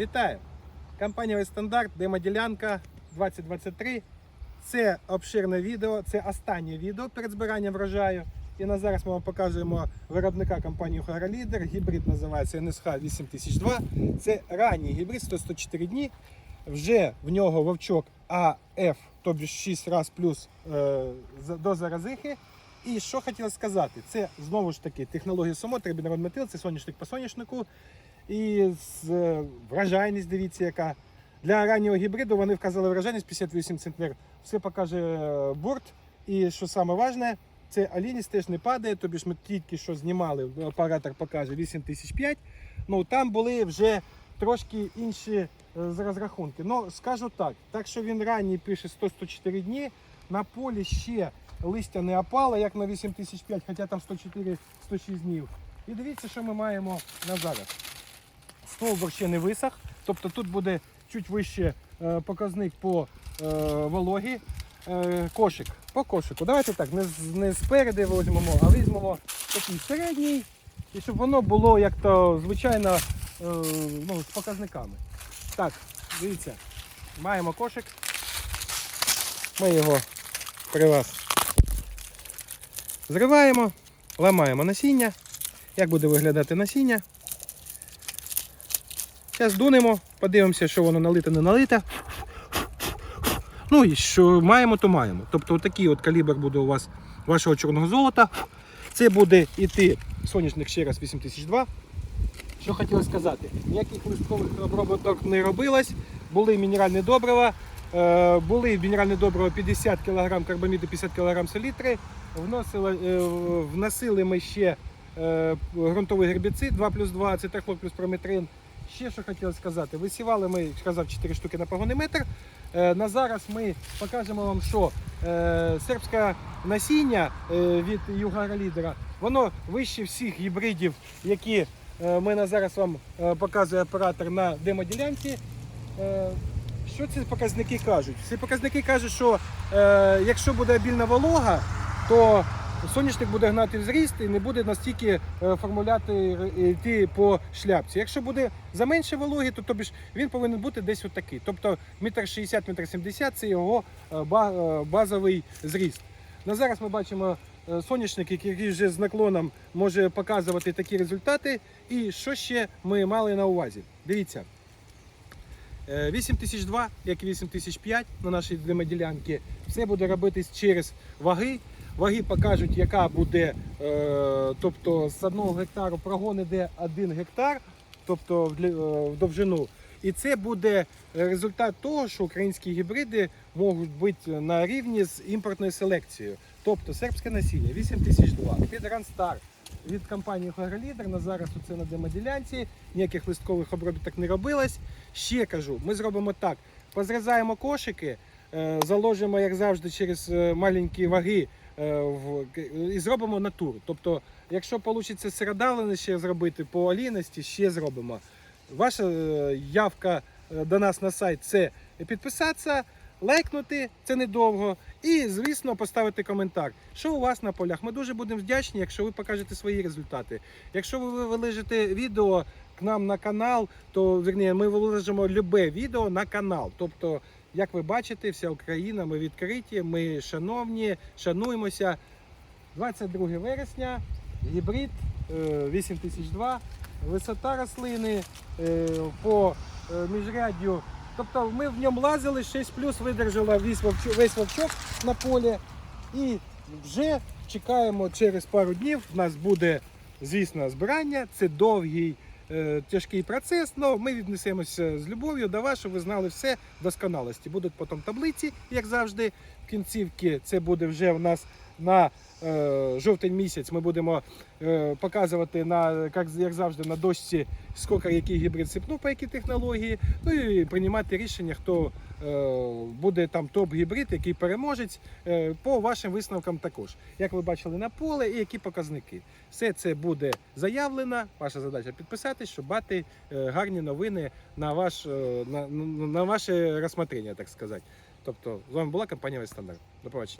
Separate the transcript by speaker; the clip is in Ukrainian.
Speaker 1: Вітаю! Компанія «Весь стандарт, демоділянка 2023. Це обширне відео, це останнє відео перед збиранням врожаю. І на зараз ми вам покажемо виробника компанії Лідер. Гібрид називається NSH 8002. Це ранній гібрид 104 дні. Вже в нього вовчок АФ, тобто 6 раз плюс е, до заразихи. І що хотіла сказати, це знову ж таки технологія СОМО, трибінарон метил, це соняшник по соняшнику. І з, е, вражайність, дивіться, яка. Для раннього гібриду вони вказали вражайність 58 центнер. Все покаже е, борт. І що саме важне, це аліність теж не падає. Тобі ж ми тільки що знімали, оператор покаже 8005. Ну там були вже трошки інші е, розрахунки. Ну, скажу так, так що він ранній пише 100-104 дні. На полі ще листя не опало, як на 8005, хоча там 104-106 днів. І дивіться, що ми маємо на зараз. Стовбур ще не висох, тобто тут буде чуть вище е, показник по е, вологі. Е, кошик. По кошику. Давайте так, не, не спереди візьмемо, а візьмемо такий середній. І щоб воно було як то звичайно ну, з показниками. Так, дивіться, маємо кошик. Ми його при вас зриваємо, ламаємо насіння. Як буде виглядати насіння? Зараз дунемо, подивимося, що воно налите, не налите. Ну і що маємо, то маємо. Тобто отакий от калібр буде у вас вашого чорного золота. Це буде іти соняшник ще раз 8002. Що хотіла сказати, ніяких листкових обробок не робилось, були мінеральні добрива, е, були мінеральні добрива 50 кг карбаміду, 50 кг селітри. Вносили, е, вносили ми ще е, ґрунтовий гербіцид 2 плюс 2, цитрахлор плюс прометрин. Ще що хотіла сказати, висівали ми, сказав, 4 штуки на погонний метр. Е, На зараз ми покажемо вам, що е, сербське насіння е, від Югара Лідера, воно вище всіх гібридів, які ми на зараз вам показує оператор на демоділянці. Що ці показники кажуть? Ці показники кажуть, що якщо буде обільна волога, то соняшник буде гнати зріст і не буде настільки е, формуляти е, йти по шляпці. Якщо буде заменше вологи, то тобі ж він повинен бути десь отакий. Тобто метр 60 метр 70 це його е, ба- базовий зріст. На зараз ми бачимо соняшник, який вже з наклоном може показувати такі результати. І що ще ми мали на увазі? Дивіться. Е, 8002, як і 8005 на нашій демоділянці, все буде робитись через ваги. Ваги покажуть, яка буде, е, тобто з одного гектару прогон іде 1 гектар, тобто в, е, в довжину. І це буде результат того, що українські гібриди можуть бути на рівні з імпортною селекцією. Тобто сербське насіння 8002, під Ранстар від компанії Лідер на зараз оце на демоділянці, ніяких листкових обробіток не робилось. Ще кажу, ми зробимо так: позрізаємо кошики, е, заложимо, як завжди, через маленькі ваги в, і зробимо натуру. Тобто, якщо вийде середалини ще зробити по олійності, ще зробимо. Ваша е, явка е, до нас на сайт це підписатися, лайкнути, це недовго. І, звісно, поставити коментар, що у вас на полях. Ми дуже будемо вдячні, якщо ви покажете свої результати. Якщо ви вилежите відео к нам на канал, то вірні, ми вилежимо любе відео на канал. Тобто, як ви бачите, вся Україна, ми відкриті, ми шановні, шануємося. 22 вересня, гібрид е, 8002, висота рослини е, по е, міжряддю. Тобто ми в ньому лазили, 6 плюс видержала весь вовчок, весь вовчок на полі. І вже чекаємо через пару днів. У нас буде, звісно, збирання. Це довгий, е, тяжкий процес, але ми віднесемося з любов'ю до вас, щоб ви знали все в досконалості. Будуть потім таблиці, як завжди. В кінцівці це буде вже в нас на е, жовтень місяць. Ми будемо е, показувати на як, як завжди на дошці, скільки який гібрид сипнув, по якій технології. Ну і приймати рішення, хто е, буде там топ-гібрид, який переможець, по вашим висновкам також. Як ви бачили на поле і які показники. Все це буде заявлено. Ваша задача підписатись, щоб мати е, гарні новини на, ваш, на, на, ваше розсмотрення, так сказати. Тобто, з вами була компанія Весь Стандарт. До побачення.